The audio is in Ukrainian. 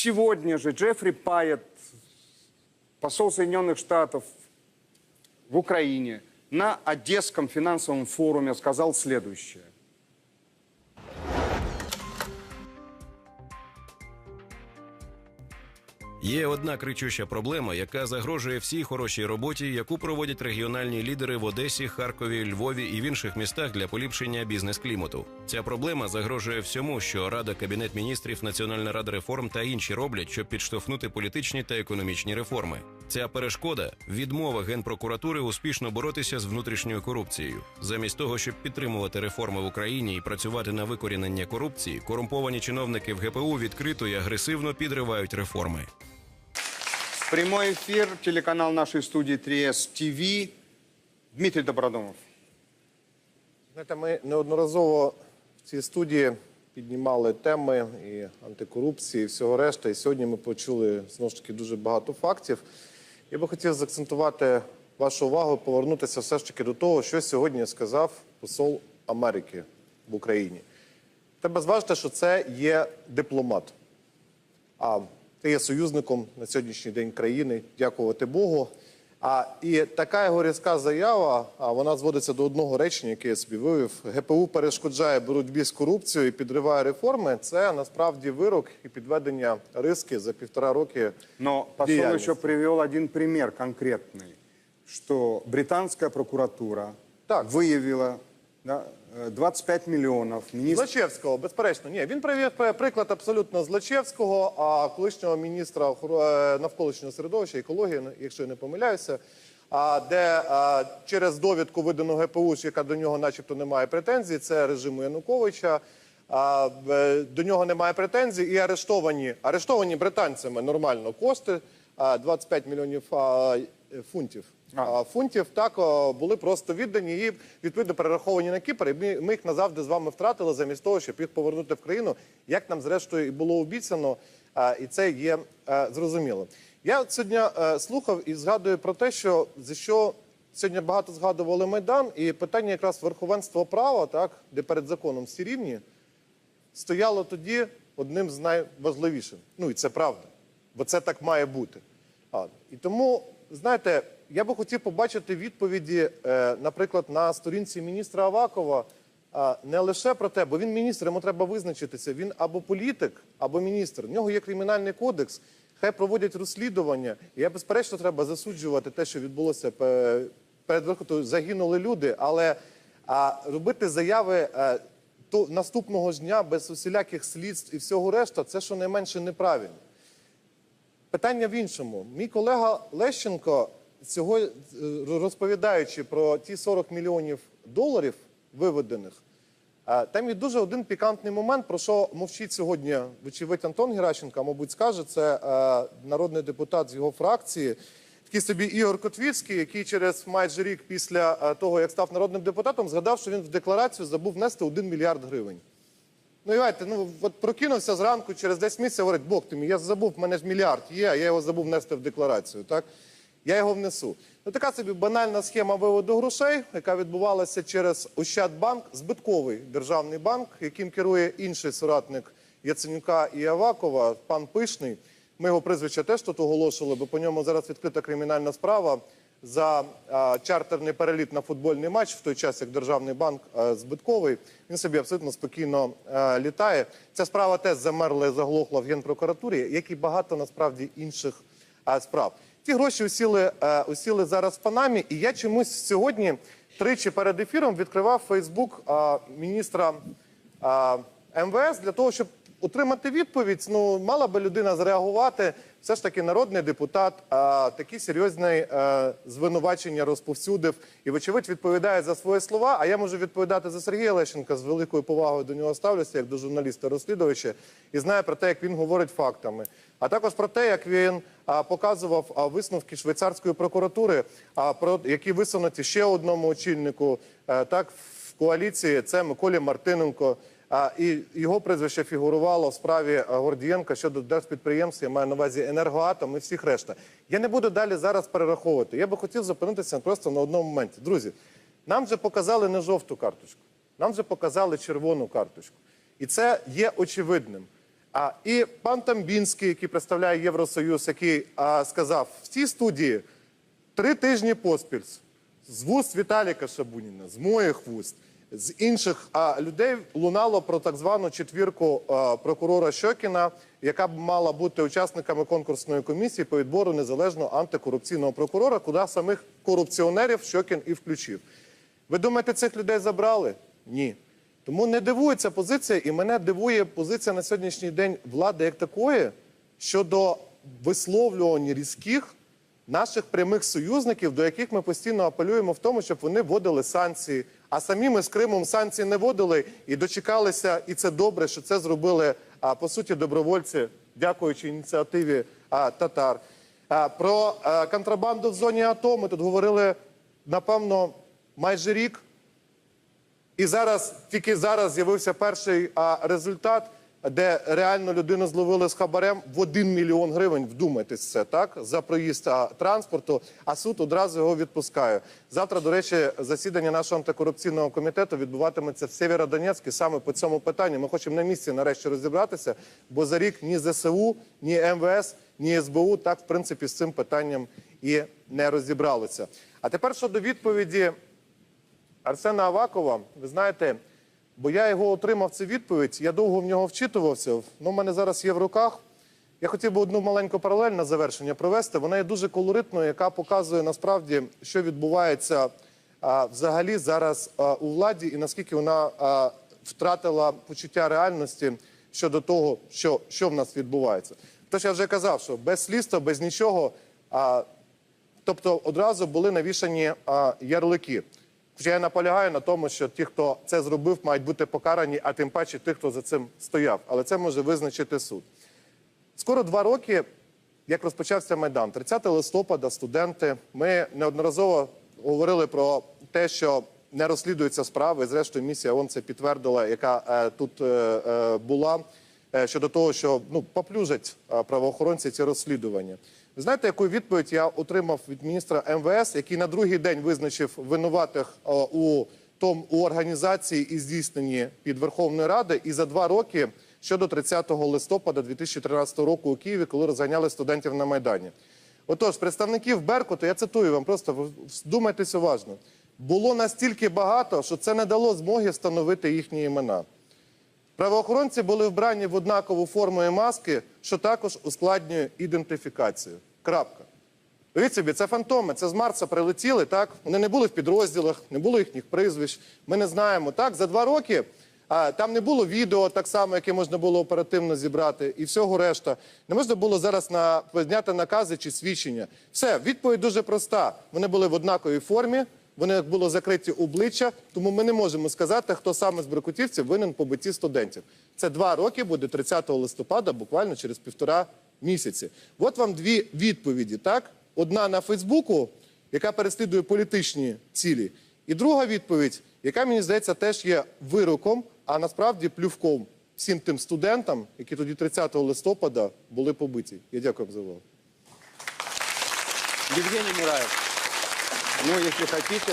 Сегодня же Джеффри Пайет, посол Соединенных Штатов в Украине, на Одесском финансовом форуме сказал следующее. Є одна кричуща проблема, яка загрожує всій хорошій роботі, яку проводять регіональні лідери в Одесі, Харкові, Львові і в інших містах для поліпшення бізнес-клімату. Ця проблема загрожує всьому, що Рада, Кабінет міністрів, Національна рада реформ та інші роблять, щоб підштовхнути політичні та економічні реформи. Ця перешкода відмова генпрокуратури успішно боротися з внутрішньою корупцією. Замість того, щоб підтримувати реформи в Україні і працювати на викорінення корупції, корумповані чиновники в ГПУ відкрито і агресивно підривають реформи. Прямой эфир, телеканал нашей студии 3С ТВ. Дмитрий Добродомов. Знаєте, ми неодноразово в цій студії піднімали теми і антикорупції, і всього решта. І сьогодні ми почули знову ж таки дуже багато фактів. Я би хотів заакцентувати вашу увагу, повернутися все ж таки до того, що сьогодні сказав посол Америки в Україні. Треба зважити, що це є дипломат. А ти є союзником на сьогоднішній день країни, дякувати Богу. А і така його різка заява, а вона зводиться до одного речення, яке я собі вивів. ГПУ перешкоджає боротьбі з корупцією і підриває реформи. Це насправді вирок і підведення риски за півтора роки. Но посол еще привел один примір конкретний, що британська прокуратура Так. выявила да, э, 25 миллионов. Министр... Злочевського, безперечно, ні. Він привів е, приклад абсолютно Злочевського, а колишнього міністра е, навколишнього середовища, екології, якщо я не помиляюся. Де через довідку видану ГПУ, яка до нього, начебто, не має претензій, це режиму Януковича. Е, до нього немає претензій і арештовані, арештовані британцями нормально кошти 25 мільйонів е, фунтів. А, фунтів так були просто віддані і відповідно перераховані на Кіпр. І ми, їх назавжди з вами втратили замість того, щоб їх повернути в країну, як нам зрештою і було обіцяно, і це є е, зрозуміло. Я от сьогодні е, слухав і згадую про те, що за що сьогодні багато згадували майдан, і питання якраз верховенства права, так де перед законом всі рівні, стояло тоді одним з найважливіших. Ну і це правда, бо це так має бути. А, і тому, знаєте, я би хотів побачити відповіді, е, наприклад, на сторінці міністра Авакова. Не лише про те, бо він міністр, йому треба визначитися. Він або політик, або міністр. В нього є кримінальний кодекс. Хай проводять розслідування. І я безперечно треба засуджувати те, що відбулося перед виходом. Загинули люди, але а, робити заяви е, то наступного ж дня без усіляких слідств і всього решта, це щонайменше неправильно. Питання в іншому. Мій колега Лещенко, цього е, розповідаючи про ті 40 мільйонів доларів виведених, е, там є дуже один пікантний момент, про що мовчить сьогодні, вочевидь, Антон Геращенко, мабуть, скаже, це е, народний депутат з його фракції, такий собі Ігор Котвіцький, який через майже рік після того, як став народним депутатом, згадав, що він в декларацію забув внести 1 мільярд гривень. Ну, і знаєте, ну от прокинувся зранку через 10 місяців, говорить, Бог ти мій, я забув, в мене ж мільярд є, я його забув внести в декларацію. Так? Я його внесу. Ну, така собі банальна схема виводу грошей, яка відбувалася через Ощадбанк, збитковий державний банк, яким керує інший соратник Яценюка і Авакова, пан Пишний. Ми його прізвище теж тут оголошували, бо по ньому зараз відкрита кримінальна справа за чартерний переліт на футбольний матч в той час, як державний банк збитковий. Він собі абсолютно спокійно літає. Ця справа теж замерла і заглохла в генпрокуратурі, як і багато насправді інших справ. Ті гроші усіли, усіли зараз в Панамі, і я чомусь сьогодні тричі перед ефіром відкривав Фейсбук міністра МВС для того, щоб отримати відповідь. Ну, мала би людина зреагувати. Все ж таки народний депутат а, такі серйозні е, звинувачення розповсюдив і, вочевидь, відповідає за свої слова. А я можу відповідати за Сергія Лещенка з великою повагою до нього ставлюся, як до журналіста-розслідувача, і знаю про те, як він говорить фактами. А також про те, як він а, показував а, висновки швейцарської прокуратури, а, про які висунуті ще одному очільнику е, так в коаліції. Це Миколі Мартиненко. І його прізвище фігурувало в справі Гордієнка щодо держпідприємств, я маю на увазі енергоатом і всіх решта. Я не буду далі зараз перераховувати. Я би хотів зупинитися просто на одному моменті. Друзі, нам вже показали не жовту карточку, нам вже показали червону карточку. І це є очевидним. А, і пан Тамбінський, який представляє Євросоюз, який а, сказав в цій студії три тижні поспіль з вуст Віталіка Шабуніна, з моїх вуст, з інших а, людей лунало про так звану четвірку а, прокурора Щокіна, яка б мала бути учасниками конкурсної комісії по відбору незалежного антикорупційного прокурора, куди самих корупціонерів Щокін і включив. Ви думаєте, цих людей забрали? Ні. Тому не дивується позиція, і мене дивує позиція на сьогоднішній день влади як такої щодо висловлювань різких наших прямих союзників, до яких ми постійно апелюємо в тому, щоб вони вводили санкції. А самі ми з Кримом санкції не вводили і дочекалися, і це добре, що це зробили по суті добровольці, дякуючи ініціативі татар. Про контрабанду в зоні АТО ми тут говорили напевно майже рік. І зараз тільки зараз з'явився перший результат, де реально людину зловили з хабарем в 1 мільйон гривень. Вдумайтесь це так за проїзд транспорту. А суд одразу його відпускає. Завтра, до речі, засідання нашого антикорупційного комітету відбуватиметься в Сєвєродонецьку саме по цьому питанню. Ми хочемо на місці нарешті розібратися, бо за рік ні ЗСУ, ні МВС, ні СБУ так в принципі з цим питанням і не розібралися. А тепер щодо відповіді Арсена Авакова, ви знаєте, бо я його отримав цю відповідь, я довго в нього вчитувався. Ну, в мене зараз є в руках. Я хотів би одну маленьку паралель на завершення провести. Вона є дуже колоритною, яка показує насправді, що відбувається а, взагалі зараз а, у владі і наскільки вона а, втратила почуття реальності щодо того, що, що в нас відбувається. Тож я вже казав, що без слідства, без нічого. А, Тобто одразу були навішані а, ярлики. Я наполягаю на тому, що ті, хто це зробив, мають бути покарані, а тим паче тих, хто за цим стояв. Але це може визначити суд. Скоро два роки, як розпочався Майдан, 30 листопада, студенти. Ми неодноразово говорили про те, що не розслідуються справи. Зрештою, місія ООН це підтвердила, яка е, тут е, е, була е, щодо того, що ну поплюжать е, правоохоронці ці розслідування. Знаєте, яку відповідь я отримав від міністра МВС, який на другий день визначив винуватих е, у том у організації і здійсненні під Верховною Радою, і за два роки щодо 30 листопада 2013 року у Києві, коли розганяли студентів на майдані. Отож, представників Беркуту, я цитую вам, просто вдумайтесь уважно. Було настільки багато, що це не дало змоги встановити їхні імена. Правоохоронці були вбрані в однакову форму і маски, що також ускладнює ідентифікацію. Крапка. Уявіть собі, це фантоми, це з Марса прилетіли, так? Вони не були в підрозділах, не було їхніх прізвищ. Ми не знаємо. Так, за два роки а, там не було відео, так само, яке можна було оперативно зібрати, і всього решта. Не можна було зараз на зняти накази чи свідчення. Все, відповідь дуже проста. Вони були в однаковій формі. Вони було закриті обличчя, тому ми не можемо сказати, хто саме з брикутівців винен по биті студентів. Це два роки буде 30 листопада, буквально через півтора місяці. От вам дві відповіді. Так, одна на Фейсбуку, яка переслідує політичні цілі, і друга відповідь, яка мені здається теж є вироком, а насправді плювком всім тим студентам, які тоді 30 листопада були побиті. Я дякую вам за увагу. Евгений Мураев. Ну, если хотите,